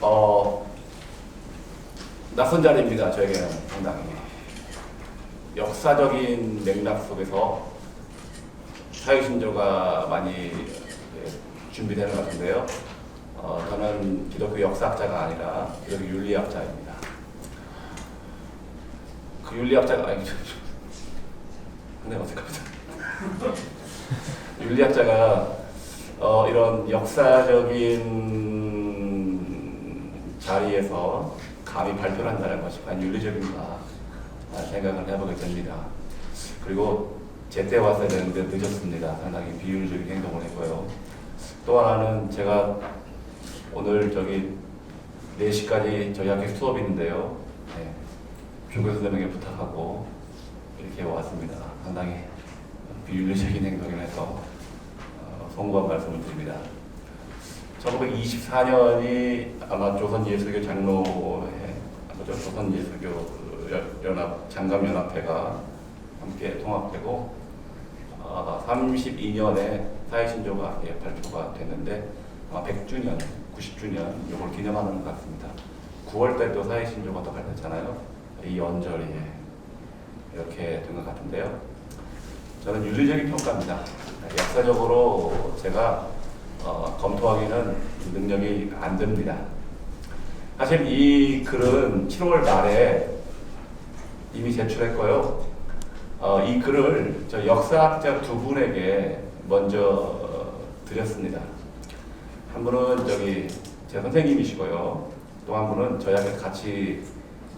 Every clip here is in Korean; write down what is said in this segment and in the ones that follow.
어, 낯선 자리입니다. 저에게는 상당히 역사적인 맥락 속에서 사유신조가 많이 예, 준비되는 것 같은데요. 어, 저는 기독교 역사학자가 아니라 기독교 윤리학자입니다. 그 윤리학자가 아니 근데 어색합니다. 윤리학자가 어, 이런 역사적인 자리에서 감히 발표를 한다는 것이 과연 윤리적인가 생각을 해보게 됩니다. 그리고 제때 되는데 늦었습니다. 상당히 비윤리적인 행동을 했고요. 또 하나는 제가 오늘 저기 4시까지 저희 학교 수업이 있는데요. 네, 조교 선생님에게 부탁하고 이렇게 왔습니다. 상당히 비윤리적인 행동을 해서 어, 송구한 말씀을 드립니다. 1924년이 아마 조선예술교 장로회, 조선예술교 그 연- 연합 장갑연합회가 함께 통합되고 아, 32년에 사회신조가 예, 발표가 됐는데 아마 100주년, 90주년 이걸 기념하는 것 같습니다. 9월 달도 사회신조가 또 발표했잖아요. 이 연절에 이렇게 된 것 같은데요. 저는 윤리적인 평가입니다. 역사적으로 제가 어, 검토하기는 능력이 안 됩니다. 사실 이 글은 7월 말에 이미 제출했고요. 어, 이 글을 저 역사학자 두 분에게 먼저 어, 드렸습니다. 한 분은 저기 제 선생님이시고요. 또 한 분은 저희 학교 같이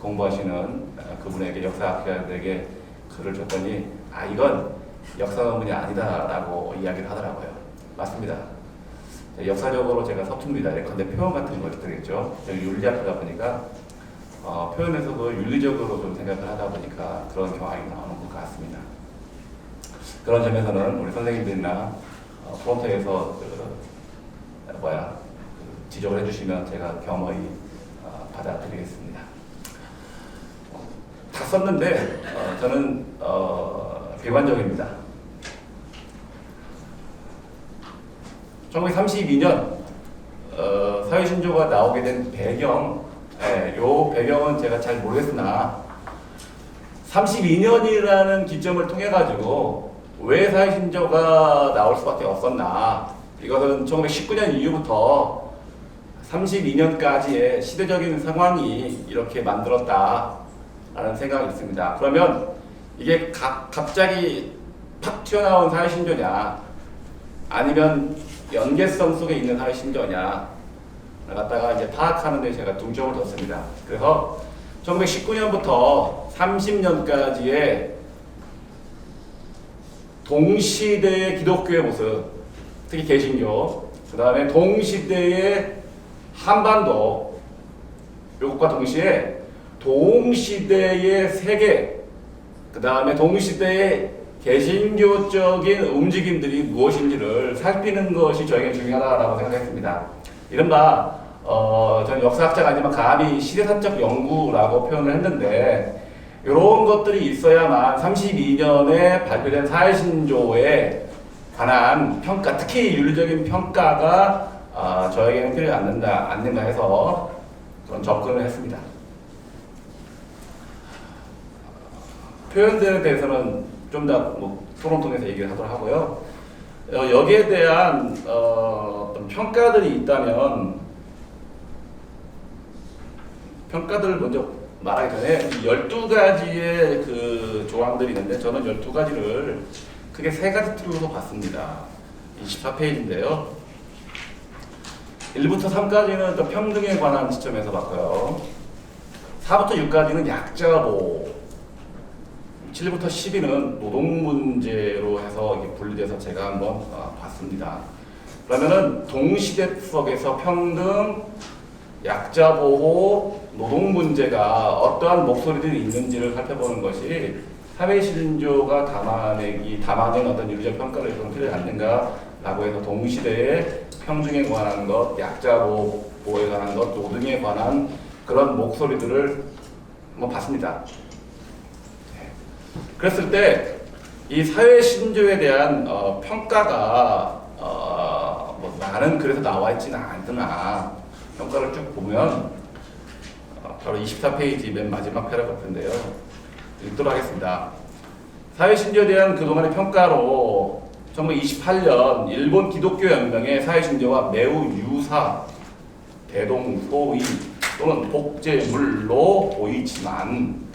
공부하시는 어, 그분에게 역사학자에게 글을 줬더니 아 이건 역사 논문이 아니다라고 이야기를 하더라고요. 맞습니다. 역사적으로 제가 서툽니다. 예컨대 표현 같은. 저희 윤리학자다 보니까 어, 표현에서도 윤리적으로 좀 생각을 하다 보니까 그런 경향이 나오는 것 같습니다. 그런 점에서는 우리 선생님들이나 어, 프론트에서 그, 뭐야 그 지적을 해주시면 제가 겸허히 어, 받아들이겠습니다. 다 썼는데 어, 저는 어, 비관적입니다. 1932년 어, 사회신조가 나오게 된 배경, 예, 요 배경은 제가 잘 모르겠으나 32년이라는 기점을 통해 가지고 왜 사회신조가 나올 수밖에 없었나? 이것은 1919년 이후부터 32년까지의 시대적인 상황이 이렇게 만들었다라는 생각이 있습니다. 그러면 이게 가, 갑자기 팍 튀어나온 사회신조냐? 아니면 연계성 속에 있는 신조냐 갖다가 이제 파악하는 데 제가 중점을 뒀습니다. 그래서 1919년부터 30년까지의 동시대의 기독교의 모습, 특히 개신교, 그 다음에 동시대의 한반도, 이것과 동시에 동시대의 세계, 그 다음에 동시대의 개신교적인 움직임들이 무엇인지를 살피는 것이 저에게 중요하다고 생각했습니다. 이른바 어, 저는 역사학자가 아니지만 감히 시대사적 연구라고 표현을 했는데 이런 것들이 있어야만 32년에 발표된 사회신조에 관한 평가, 특히 윤리적인 평가가 어, 저에게는 필요하지 않는가 해서 그런 접근을 했습니다. 표현들에 대해서는 좀더뭐 토론 통해서 얘기를 하도록 하고요. 어, 여기에 대한 어, 어떤 평가들이 있다면 평가들을 먼저 말하기 전에 12가지의 그 조항들이 있는데 저는 12가지를 크게 세 가지 틀로 봤습니다. 24페이지인데요. 1부터 3까지는 또 평등에 관한 시점에서 봤고요. 4부터 6까지는 약자 보호 7부터 10위는 노동 문제로 해서 분리돼서 제가 한번 어, 봤습니다. 그러면은 동시대 속에서 평등, 약자 보호, 노동 문제가 어떠한 목소리들이 있는지를 살펴보는 것이 사회 신조가 담아내기 담아낸 어떤 윤리적 평가를 좀 필요하지 않는가라고 해서 동시대의 평등에 관한 것, 약자 보호, 보호에 관한 것, 노동에 관한 그런 목소리들을 한번 봤습니다. 그랬을 때 이 사회 신조에 대한 어, 평가가 어, 뭐 나는 그래서 나와 있지는 않으나 평가를 쭉 보면 어, 바로 24페이지 맨 마지막 패러그래프인데요. 읽도록 하겠습니다. 사회 신조에 대한 그동안의 평가로 1928년 일본 기독교 연맹의 사회 신조와 매우 유사, 대동소이 또는 복제물로 보이지만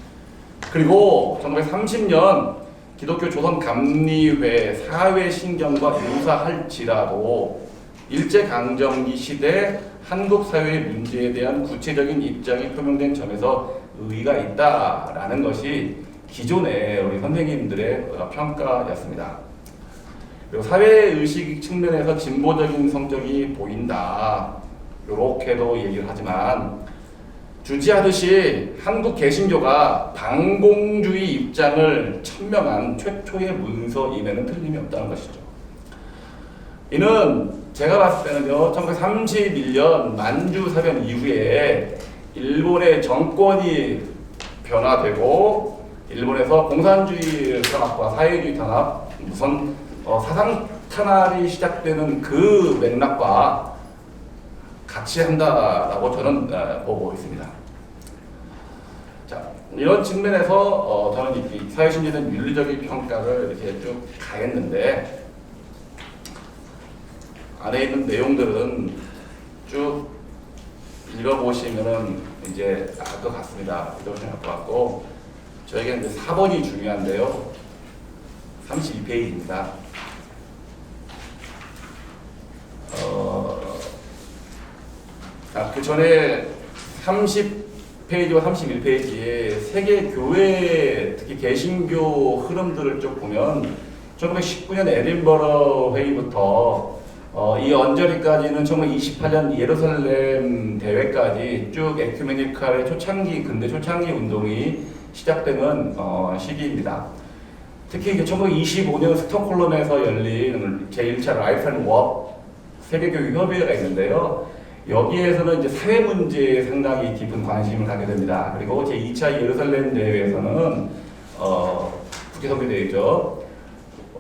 그리고 1930년 기독교 조선 감리회 사회신경과 유사할지라도 일제강점기 시대 한국 사회의 문제에 대한 구체적인 입장이 표명된 점에서 의의가 있다라는 것이 기존의 우리 선생님들의 평가였습니다. 그리고 사회의식 측면에서 진보적인 성격이 보인다. 이렇게도 얘기를 하지만 주지하듯이 한국 개신교가 반공주의 입장을 천명한 최초의 문서임에는 틀림이 없다는 것이죠. 이는 제가 봤을 때는요, 1931년 만주 사변 이후에 일본의 정권이 변화되고 일본에서 공산주의 탄압과 사회주의 탄압, 우선 어, 사상 탄압이 시작되는 그 맥락과 같이 한다라고 저는 어, 보고 있습니다. 자, 이런 측면에서 어, 저는 이 사회심리는 윤리적인 평가를 이렇게 쭉 가했는데 안에 있는 내용들은 쭉 읽어보시면은 이제 알것 같습니다. 읽어보시면 알것 같고 저에게는 이제 4번이 중요한데요. 32페이지입니다. 아, 그 전에 30페이지와 31페이지에 세계 교회 특히 개신교 흐름들을 쭉 보면 1919년 에딘버러 회의부터 어, 이 언저리까지는 1928년 예루살렘 대회까지 쭉 에큐메니칼의 초창기 근대 초창기 운동이 시작되는 어, 시기입니다. 특히 이제 1925년 스톡홀름에서 열린 제1차 라이프 앤 워크 세계교육 협의회가 있는데요. 여기에서는 이제 사회 문제에 상당히 깊은 관심을 갖게 됩니다. 그리고 제2차 예루살렘 대회에서는 어, 국제 선교대회죠.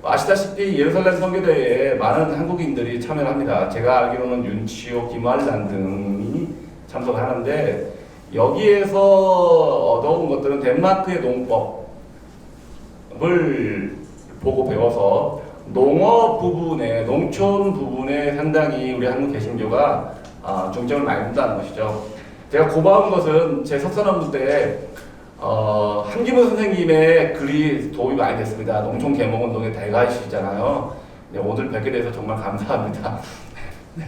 아시다시피 예루살렘 선교대회에 많은 한국인들이 참여를 합니다. 제가 알기로는 윤치호, 김알란 등이 참석을 하는데 여기에서 얻어온 것들은 덴마크의 농법을 보고 배워서 농업 부분에 농촌 부분에 상당히 우리 한국 개신교가 아, 중점을 많이 둔다는 것이죠. 제가 고마운 것은 제 석사논문 때 어, 한기문 선생님의 글이 도움이 많이 됐습니다. 농촌 개몽운동의 대가이시잖아요. 네, 오늘 뵙게 돼서 정말 감사합니다. 네,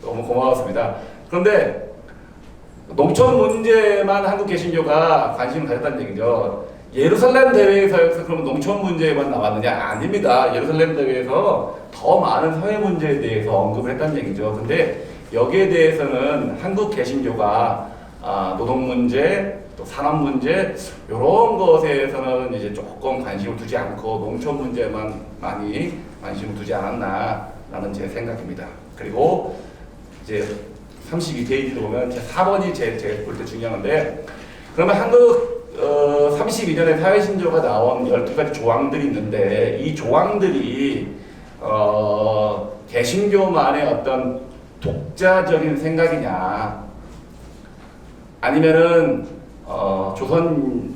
너무 고마웠습니다. 그런데 농촌 문제만 한국 개신교가 관심을 가졌다는 얘기죠. 예루살렘 대회에서 그러면 농촌 문제만 나왔느냐? 아닙니다. 예루살렘 대회에서 더 많은 사회 문제에 대해서 언급을 했다는 얘기죠. 근데 여기에 대해서는 한국 개신교가 아, 노동 문제, 또 산업 문제 이런 것에서는 이제 조금 관심을 두지 않고 농촌 문제만 많이 관심을 두지 않았나라는 제 생각입니다. 그리고 이제 32페이지를 보면 제 4번이 제일 제일 볼때 중요한데 그러면 한국 어, 32년에 사회신조가 나온 12가지 조항들이 있는데 이 조항들이 어, 개신교만의 어떤 독자적인 생각이냐 아니면은 어, 조선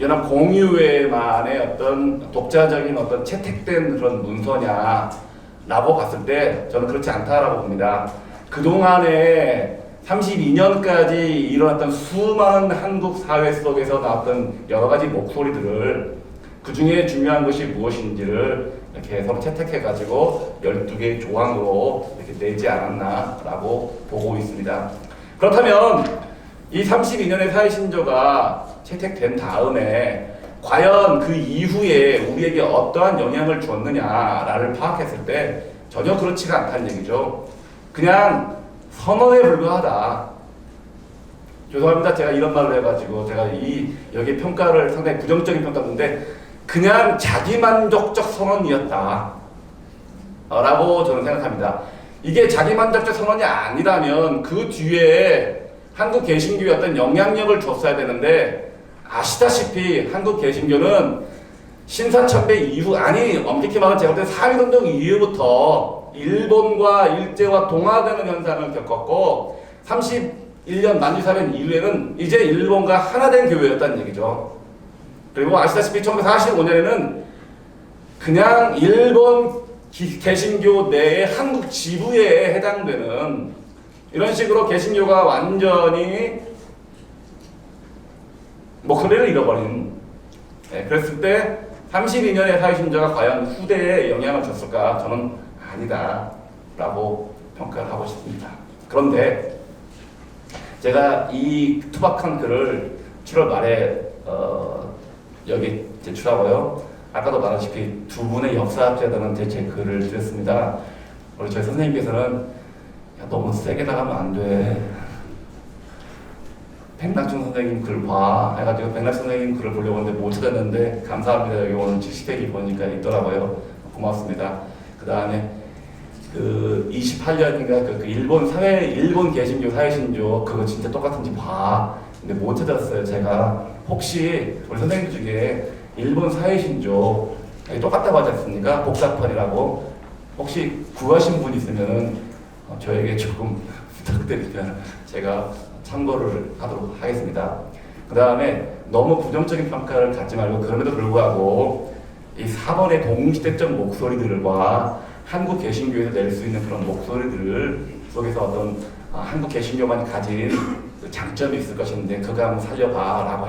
연합 공유회만의 어떤 독자적인 어떤 채택된 그런 문서냐라고 봤을 때 저는 그렇지 않다라고 봅니다. 그동안에 32년까지 일어났던 수많은 한국 사회 속에서 나왔던 여러 가지 목소리들을 그 중에 중요한 것이 무엇인지를 이렇게 서로 채택해가지고 12개의 조항으로 이렇게 내지 않았나라고 보고 있습니다. 그렇다면 이 32년의 사회신조가 채택된 다음에 과연 그 이후에 우리에게 어떠한 영향을 줬느냐를 파악했을 때 전혀 그렇지가 않다는 얘기죠. 그냥 선언에 불과하다. 죄송합니다. 제가 이런 말을 해가지고 제가 이 여기 평가를 상당히 부정적인 평가인데 그냥 자기만족적 선언이었다. 라고 저는 생각합니다. 이게 자기만족적 선언이 아니라면 그 뒤에 한국 개신교에 어떤 영향력을 줬어야 되는데 아시다시피 한국 개신교는 신사참배 이후 아니 엄격히 말하면 제가 볼때 사회운동 이후부터 일본과 일제와 동화되는 현상을 겪었고 31년 만주사변 이후에는 이제 일본과 하나 된 교회였다는 얘기죠. 그리고 아시다시피 1945년에는 그냥 일본 기- 개신교 내의 한국 지부에 해당되는 이런 식으로 개신교가 완전히 목소리를 잃어버린 네, 그랬을 때 32년의 사회신자가 과연 후대에 영향을 줬을까? 저는 아니다 라고 평가를 하고 싶습니다. 그런데 제가 이 투박한 글을 7월 말에 어, 여기 제출하고요. 아까도 말했다시피 두 분의 역사학자들한테 제 글을 드렸습니다. 우리 저희 선생님께서는 야, 너무 세게 나가면 안 돼. 백낙준 선생님 글 봐. 해가지고 백낙준 선생님 글을 보려고 했는데 못 찾았는데 감사합니다. 여기 오늘 70페이지 보니까 있더라고요. 고맙습니다. 그 다음에 그 28년인가 그, 그 일본 사회 일본 개신교 사회신조 그거 진짜 똑같은지 봐. 근데 못 찾았어요. 제가 혹시 우리 선생님 중에 일본 사회신조 똑같다고 하지 않습니까? 복사판이라고 혹시 구하신 분 있으면은 어, 저에게 조금 부탁드리면 제가 참고를 하도록 하겠습니다. 그 다음에 너무 부정적인 평가를 갖지 말고 그럼에도 불구하고 이 4번의 동시대적 목소리들과 한국 개신교에서 낼 수 있는 그런 목소리들을 속에서 어떤 아, 한국 개신교만이 가진 그 장점이 있을 것인데 그거 한번 살려봐라고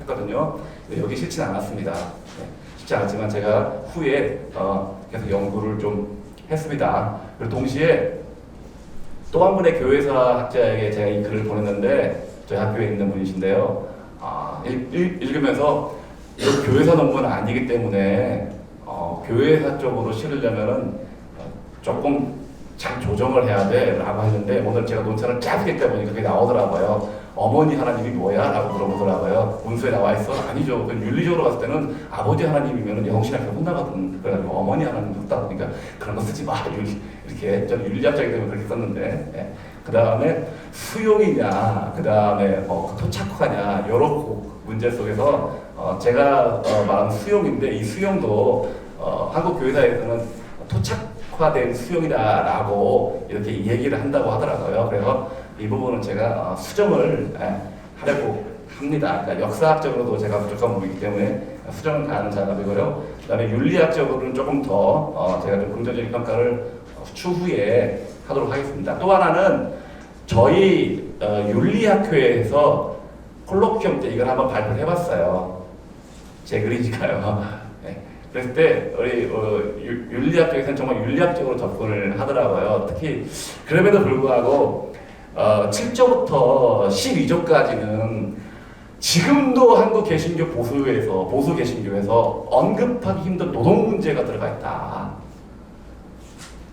했거든요. 여기 싫진 않았습니다. 네, 쉽지 않았지만 제가 후에 어, 계속 연구를 좀 했습니다. 그리고 동시에 또 한 분의 교회사 학자에게 제가 이 글을 보냈는데 저희 학교에 있는 분이신데요. 아, 읽으면서 교회사 논문은 아니기 때문에 어, 교회사 쪽으로 실으려면은 어, 조금 잘 조정을 해야 돼 라고 했는데 오늘 제가 논문을 짜게 했다 보니 그게 나오더라고요. 어머니 하나님이 뭐야? 라고 물어보더라고요. 문서에 나와 있어? 아니죠. 그 윤리적으로 봤을 때는 아버지 하나님이면 영신한테 혼나거든. 그래가지고 어머니 하나님 듣다 보니까 그런 거 쓰지 마. 이렇게 좀 윤리학자이기 때문에 그렇게 썼는데. 예. 그 다음에 수용이냐, 그 다음에 뭐 토착화냐, 여러 문제 속에서 어, 제가 어, 말한 수용인데 이 수용도 어, 한국 교회사에서는 토착 화된 수용이다라고 이렇게 얘기를 한다고 하더라고요. 그래서 이 부분은 제가 어, 수정을 예, 하려고 합니다. 그러니까 역사학적으로도 제가 부족한 부분이기 때문에 수정을 가하는 작업이고요. 그 다음에 윤리학적으로는 조금 더 어, 제가 좀 긍정적인 평가를 어, 추후에 하도록 하겠습니다. 또 하나는 저희 어, 윤리학회에서 콜로퀴엄 때 이걸 한번 발표를 해봤어요. 제 글이니까요. 네. 그랬을 때 우리 어, 유- 윤리학 쪽에서는 정말 윤리학적으로 접근을 하더라고요. 특히 그럼에도 불구하고 어, 7조부터 12조까지는 지금도 한국 개신교 보수에서 보수 개신교에서 언급하기 힘든 노동 문제가 들어가 있다.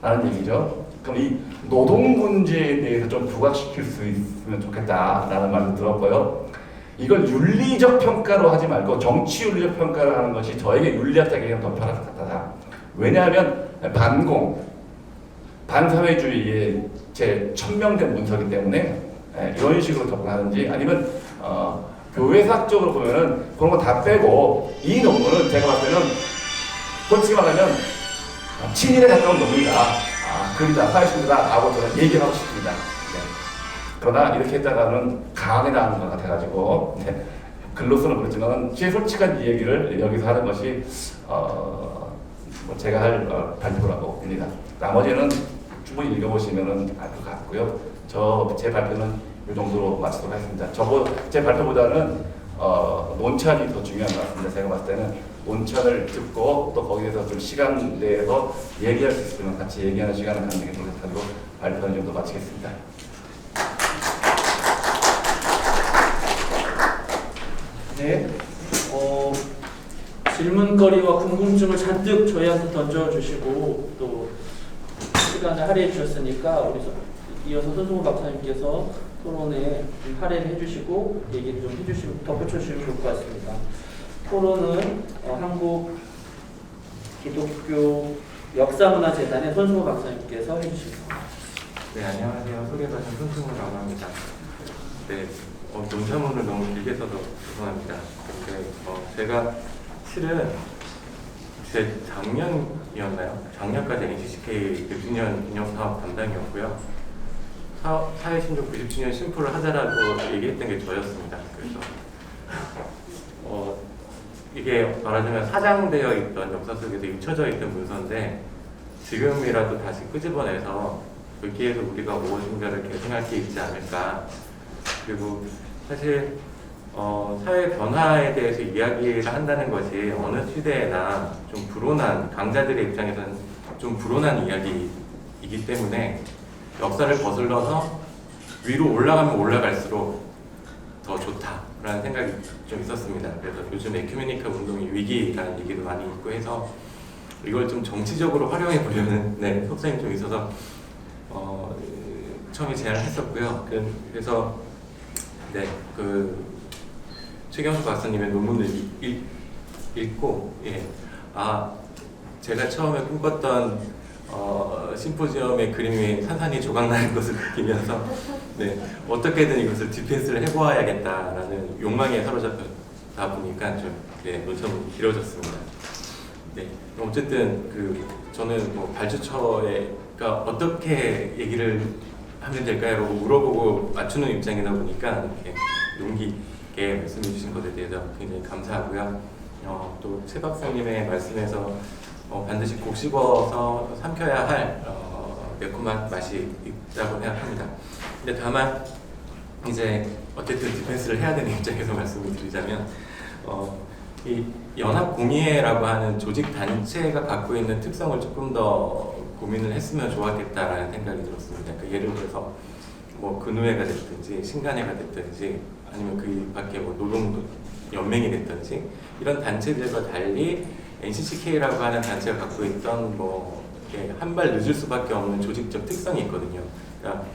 라는 얘기죠. 그럼 이 노동 문제에 대해서 좀 부각시킬 수 있으면 좋겠다라는 말도 들었고요. 이걸 윤리적 평가로 하지 말고 정치 윤리적 평가를 하는 것이 저에게 윤리학자에게는 더 편할 것 같다. 왜냐하면 반공, 반사회주의의 제 천명된 문서이기 때문에 예, 이런 식으로 접근하든지 아니면 어, 교회사적으로 보면은 그런 거 다 빼고 이 논문은 제가 봤을 때는 솔직히 말하면 아, 친일에 가까운 논문이다. 아, 글이다, 사회신이다라고 저는 얘기를 하고 싶습니다. 네. 그러나 이렇게 했다가는 강하게 나가는 것 같아가지고 네. 글로서는 그렇지만 제 솔직한 이 얘기를 여기서 하는 것이 어, 뭐 제가 할 어, 발표라고 봅니다. 나머지는 충분히 읽어보시면 알 것 같고요. 저 제 발표는 이 정도로 마치도록 하겠습니다. 저보 제 발표보다는 어, 논찬이 더 중요한 것 같습니다. 제가 봤을 때는 논찬을 듣고 또 거기에서 좀 시간 내에서 얘기할 수 있으면 같이 얘기하는 시간을 갖는 게 좋겠다고 발표하는 정도 마치겠습니다. 네. 어, 질문거리와 궁금증을 잔뜩 저희한테 던져주시고 또 시간을 할애해 주셨으니까 우리 서- 이어서 손승호 박사님께서 토론에 좀 할애를 해주시고 얘기를 좀 해주시고 덧붙여주시면 좋을 것 같습니다. 토론은 어, 한국 기독교 역사문화재단의 손승호 박사님께서 해주십니다. 네, 안녕하세요. 소개받은 손승우라고 합니다. 네, 어, 논자문을 너무 길게 써서 죄송합니다. 근데 어, 제가 실은 제 작년이었나요? 작년까지 NCCK 6주년 기념사업 담당이었고요. 사, 사회신조 90주년 심포를 하자라고 얘기했던 게 저였습니다. 그래서 어, 이게 말하자면 사장되어 있던 역사 속에서 잊혀져 있던 문서인데 지금이라도 다시 끄집어내서 여기에서 우리가 무엇인가를 계승할 게 있지 않을까. 그리고 사실 어, 사회 변화에 대해서 이야기를 한다는 것이 어느 시대에나 좀 불온한 강자들의 입장에서는 좀 불온한 이야기이기 때문에 역사를 거슬러서 위로 올라가면 올라갈수록 더 좋다라는 생각이 좀 있었습니다. 그래서 요즘 에큐메니카 운동이 위기라는 얘기도 많이 있고 해서 이걸 좀 정치적으로 활용해 보려는 네, 속셈이 좀 있어서 어, 처음에 제안을 했었고요. 그- 그래서 네, 그 최경수 박사님의 논문을 읽, 읽, 읽고 예, 아 제가 처음에 꿈꿨던 어, 심포지엄의 그림이 산산이 조각나는 것을 느끼면서 네, 어떻게든 이것을 디펜스를 해보아야겠다라는 욕망에 사로잡다 보니까 좀 네, 논점이 길어졌습니다. 네, 어쨌든 그 저는 뭐 발주처에가 어떻게 얘기를 하면 될까요? 라고 물어보고 맞추는 입장이다 보니까 이렇게 용기 있게 말씀해 주신 것에 대해서 굉장히 감사하고요. 어, 또최 박사님의 말씀에서 어, 반드시 곡 씹어서 삼켜야 할 어, 매콤한 맛이 있다고 생각합니다. 근데 다만 이제 어쨌든 디펜스를 해야 되는 입장에서 말씀을 드리자면 어, 이 연합공의회라고 하는 조직 단체가 갖고 있는 특성을 조금 더 고민을 했으면 좋았겠다라는 생각이 들었습니다. 그러니까 예를 들어서 뭐 근우회가 됐든지 신간회가 됐든지 아니면 그 밖에 뭐 노동 연맹이 됐든지 이런 단체들과 달리 NCCK라고 하는 단체가 갖고 있던 뭐한발 늦을 수밖에 없는 조직적 특성이 있거든요. 그러니까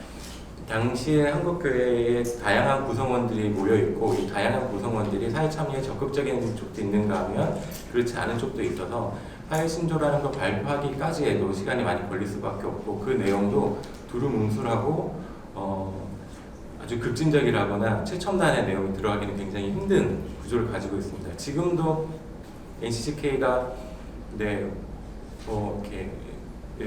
당시에 한국 교회에 다양한 구성원들이 모여 있고 이 다양한 구성원들이 사회 참여에 적극적인 쪽도 있는가 하면 그렇지 않은 쪽도 있어서 사회 신조라는 걸 발표하기까지 해도 시간이 많이 걸릴 수밖에 없고 그 내용도 두루뭉술하고 어, 아주 급진적이라거나 최첨단의 내용이 들어가기는 굉장히 힘든 구조를 가지고 있습니다. 지금도 NCCK가 네, 뭐 이렇게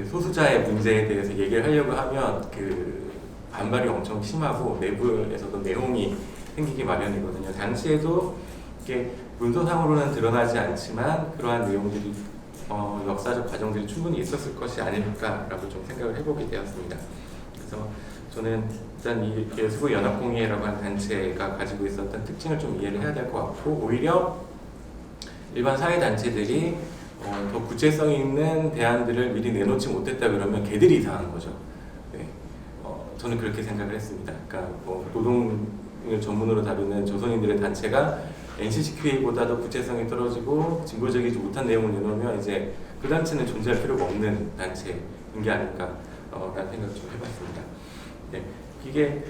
소수자의 문제에 대해서 얘기를 하려고 하면 그 반발이 엄청 심하고 내부에서도 내용이 생기기 마련이거든요. 당시에도 이게 문서상으로는 드러나지 않지만 그러한 내용들이 어, 역사적 과정들이 충분히 있었을 것이 아닐까라고 좀 생각을 해보게 되었습니다. 그래서 저는 일단 이 예수부 연합공의회라고 하는 단체가 가지고 있었던 특징을 좀 이해를 해야 될 것 같고 오히려 일반 사회 단체들이 어, 더 구체성 있는 대안들을 미리 내놓지 못했다 그러면 걔들이 이상한 거죠. 네. 어, 저는 그렇게 생각을 했습니다. 그러니까 뭐 노동을 전문으로 다루는 조선인들의 단체가 NCCQA보다도 구체성이 떨어지고 진보적이지 못한 내용을 내놓으면 이제 그 단체는 존재할 필요가 없는 단체인 게 아닐까라는 생각을 좀 해봤습니다. 네, 이게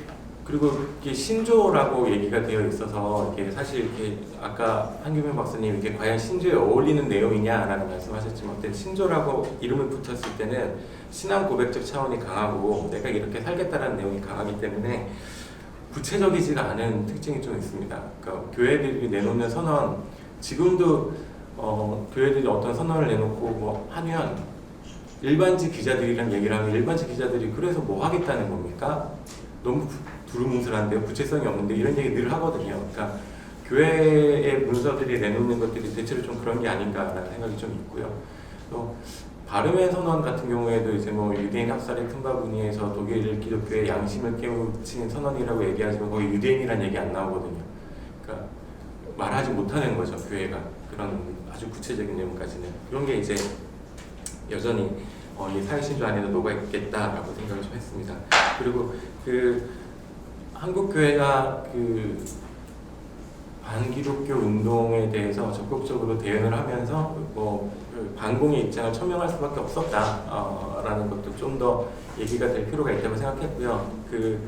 그리고 이게 신조라고 얘기가 되어 있어서 이게 사실 이게 아까 한규명 박사님 이게 과연 신조에 어울리는 내용이냐라는 말씀하셨지만 어떤 신조라고 이름을 붙였을 때는 신앙 고백적 차원이 강하고 내가 이렇게 살겠다라는 내용이 강하기 때문에 구체적이지가 않은 특징이 좀 있습니다. 그러니까 교회들이 내놓는 선언 지금도 어, 교회들이 어떤 선언을 내놓고 뭐 하면 일반지 기자들이랑 얘기를 하면 일반지 기자들이 그래서 뭐 하겠다는 겁니까? 너무 두루뭉술한데요. 구체성이 없는데 이런 얘기 늘 하거든요. 그러니까 교회의 문서들이 내놓는 것들이 대체로 좀 그런 게 아닌가라는 생각이 좀 있고요. 또 바르멘 선언 같은 경우에도 이제 뭐 유대인 학살의 큰 바구니에서 독일 기독교의 양심을 깨우친 선언이라고 얘기하지만 거기 유대인이란 얘기 안 나오거든요. 그러니까 말하지 못하는 거죠 교회가 그런 아주 구체적인 내용까지는 그런 게 이제 여전히 어, 이 사회신조 안에도 녹아 있겠다라고 생각을 좀 했습니다. 그리고 그 한국 교회가 그 반기독교 운동에 대해서 적극적으로 대응을 하면서 뭐그 반공의 입장을 천명할 수밖에 없었다라는 것도 좀 더 얘기가 될 필요가 있다고 생각했고요. 그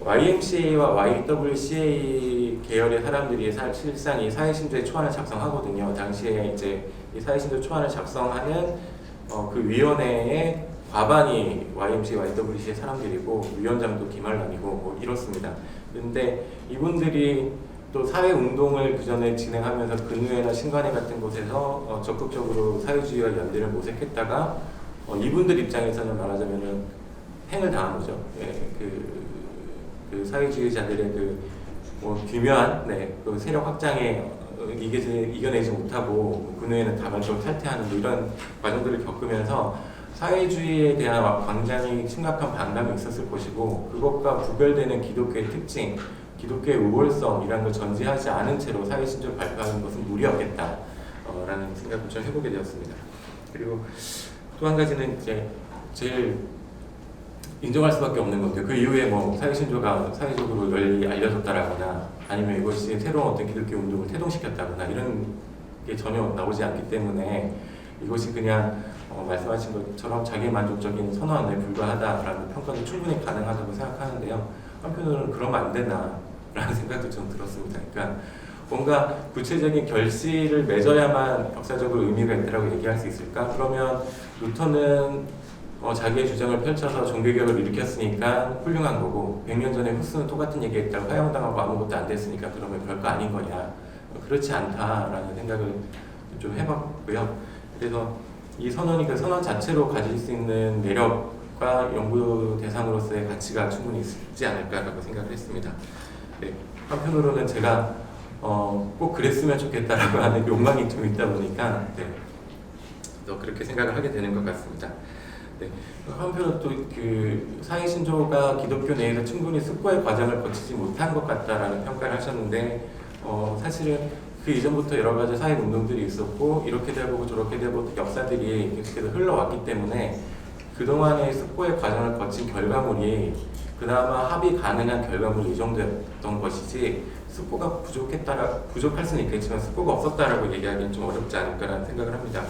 YMCA와 YWCA 계열의 사람들이 사실상 이 사회신조의 초안을 작성하거든요. 당시에 이제 이 사회신조 초안을 작성하는 어, 그 위원회의 과반이 YMCA, YWCA 사람들이고 위원장도 김한란이고 뭐 이렇습니다. 근데 이분들이 또 사회 운동을 그 전에 진행하면서 근우회나 신관회 같은 곳에서 어, 적극적으로 사회주의와 연대를 모색했다가 어, 이분들 입장에서는 말하자면은 행을 당한 거죠. 예, 그, 그 사회주의자들의 그뭐 규묘한 네, 그 세력 확장에 어, 이기지, 이겨내지 못하고 그 후에는 다발적으로 탈퇴하는 뭐 이런 과정들을 겪으면서 사회주의에 대한 굉장히 심각한 반감이 있었을 것이고 그것과 구별되는 기독교의 특징, 기독교의 우월성이라는 걸 전제하지 않은 채로 사회신조를 발표하는 것은 무리였겠다. 어, 라는 생각을 좀 해보게 되었습니다. 그리고 또 한 가지는 이제 제일 인정할 수밖에 없는 건데 그 이후에 뭐 사회신조가 사회적으로 널리 알려졌다라거나 아니면 이것이 새로운 어떤 기독교 운동을 태동시켰다거나 이런 게 전혀 나오지 않기 때문에 이것이 그냥 어, 말씀하신 것처럼 자기 만족적인 선언에 불과하다라는 평가도 충분히 가능하다고 생각하는데요. 한편으로는 그러면 안 되나 라는 생각도 좀 들었습니다. 그러니까 뭔가 구체적인 결실을 맺어야만 역사적으로 의미가 있다고 얘기할 수 있을까? 그러면 루터는 어, 자기의 주장을 펼쳐서 종교개혁을 일으켰으니까 훌륭한 거고 100년 전에 후스는 똑같은 얘기했다고 화형당하고 아무것도 안 됐으니까 그러면 별거 아닌 거냐 어, 그렇지 않다라는 생각을 좀 해봤고요 그래서 이 선언이 그 선언 자체로 가질 수 있는 매력과 연구 대상으로서의 가치가 충분히 있지 않을까라고 생각을 했습니다 네, 한편으로는 제가 어, 꼭 그랬으면 좋겠다라고 하는 욕망이 좀 있다 보니까 네, 또 그렇게 생각을 하게 되는 것 같습니다. 네. 한편으로 또그 사회 신조가 기독교 내에서 충분히 숙고의 과정을 거치지 못한 것 같다라는 평가를 하셨는데 어, 사실은 그 이전부터 여러 가지 사회 운동들이 있었고 이렇게 되고 저렇게 되고 역사들이 계속해서 흘러왔기 때문에 그동안의 숙고의 과정을 거친 결과물이 그나마 합의 가능한 결과물이 이 정도였던 것이지 숙고가 부족했다라 부족할 수는 있겠지만 숙고가 없었다라고 얘기하기는 좀 어렵지 않을까라는 생각을 합니다.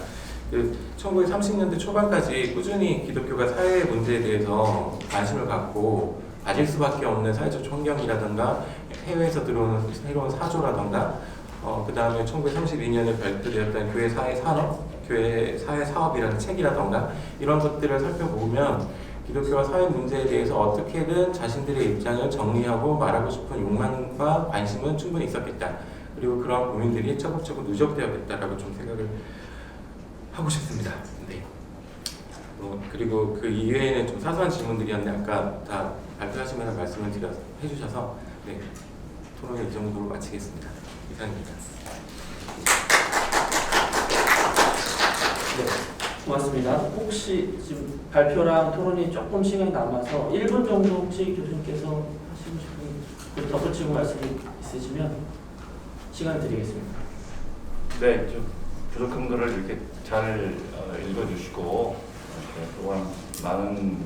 그 1930년대 초반까지 꾸준히 기독교가 사회 문제에 대해서 관심을 갖고 가질 수밖에 없는 사회적 환경이라든가 해외에서 들어오는 새로운 사조라든가 어, 그 다음에 1932년에 발표되었던 교회 사회 산업, 교회 사회 사업이라는 책이라든가 이런 것들을 살펴보면 기독교가 사회 문제에 대해서 어떻게든 자신들의 입장을 정리하고 말하고 싶은 욕망과 관심은 충분히 있었겠다. 그리고 그런 고민들이 차곡차곡 누적되었겠다라고 좀 생각을 하고 싶습니다. 네. 어, 그리고 그 이외에는 좀 사소한 질문들이었는데 아까 다 발표하시면서 말씀을 드려 해주셔서 네, 토론을 이 정도로 마치겠습니다. 이상입니다. 네, 고맙습니다. 혹시 지금 발표랑 토론이 조금 시간이 남아서 1분 정도 혹시 교수님께서 하시고 싶은 그 덧붙이고 말씀이 있으시면 시간 드리겠습니다. 네, 좀 부족한 거를 이렇게 잘 어, 읽어주시고 이렇게 또한 많은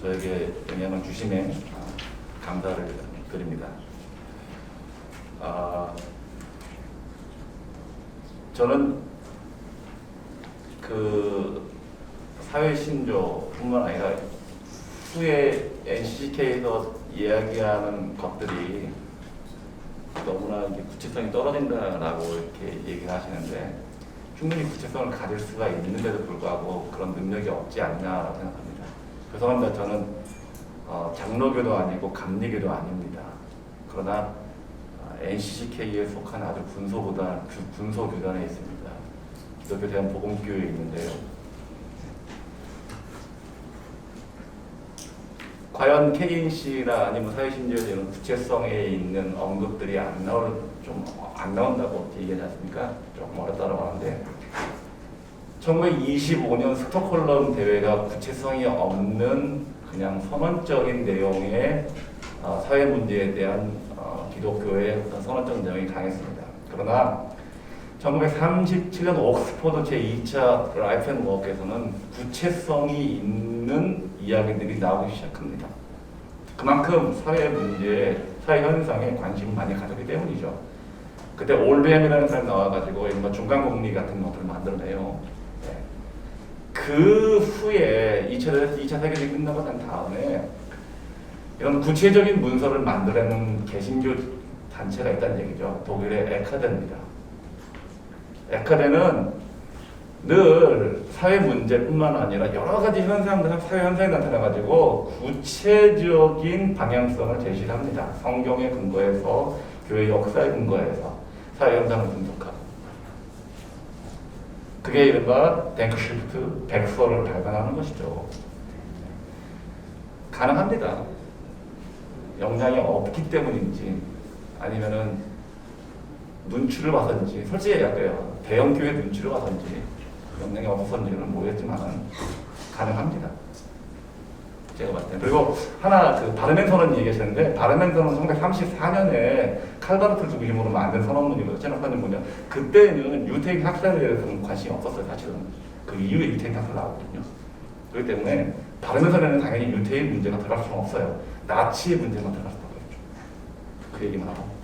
저에게 영향을 주심에 아, 감사를 드립니다. 아, 저는 그 사회 신조뿐만 아니라 후에 NCK에서 이야기하는 것들이 너무나 구체성이 떨어진다라고 이렇게 얘기를 하시는데 충분히 구체성을 가질 수가 있는데도 불구하고 그런 능력이 없지 않냐라고 생각합니다. 죄송합니다. 저는 어, 장로교도 아니고 감리교도 아닙니다. 그러나 어, NCCK에 속한 아주 군소보다 군소 교단에 있습니다. 기독교 대한 복음교회에 있는데요. 과연 케인 씨나 아니면 사회신조에 이런 구체성에 있는 언급들이 안 나올 좀안 나온다고 얘기하지 않습니까? 조금 어렵다고 하는데 1925년 스톡홀름 대회가 구체성이 없는 그냥 선언적인 내용의 어, 사회 문제에 대한 어, 기독교의 선언적 내용이 강했습니다. 그러나 1937년 옥스퍼드 제2차 라이프 앤 워크에서는 구체성이 있는 이야기들이 나오기 시작합니다. 그만큼 사회 문제, 사회 현상에 관심을 많이 가졌기 때문이죠. 그때 올베햄이라는 사람이 나와가지고 이른바 중간 공리 같은 것들을 만들어내요. 네. 그 후에 2차, 2차 세계대전이 끝나고 난 다음에 이런 구체적인 문서를 만들어내는 개신교 단체가 있다는 얘기죠. 독일의 에카데입니다. 에카데는 늘 사회 문제뿐만 아니라 여러 가지 현상들, 사회 현상이 나타나가지고 구체적인 방향성을 제시를 합니다. 성경의 근거에서 교회 역사의 근거에서 사회 현상을 분석하고 그게 이른바 댕크시프트 백서를 발간하는 것이죠. 가능합니다. 역량이 없기 때문인지 아니면은 눈치를 봐서인지 솔직히 얘기할게요. 대형 교회 눈치를 봐서인지 역량이 없었는지는 모르겠지만 가능합니다. 제가 봤을 때 그리고 하나 그 바르멘 선언 얘기하셨는데 바르멘 선언은 1934년에 칼바르트 중심으로 만든 선언문이거든요. 제노카는 뭐냐 그때는 유태인 학살에 대해서는 관심이 없었어요. 사실은 그 이후에 유태인 학살 나왔거든요. 그렇기 때문에 바르멘 선언에는 당연히 유태인 문제가 들어갈 수는 없어요. 나치의 문제만 들어갈 수밖에 없죠. 그 얘기만 하고.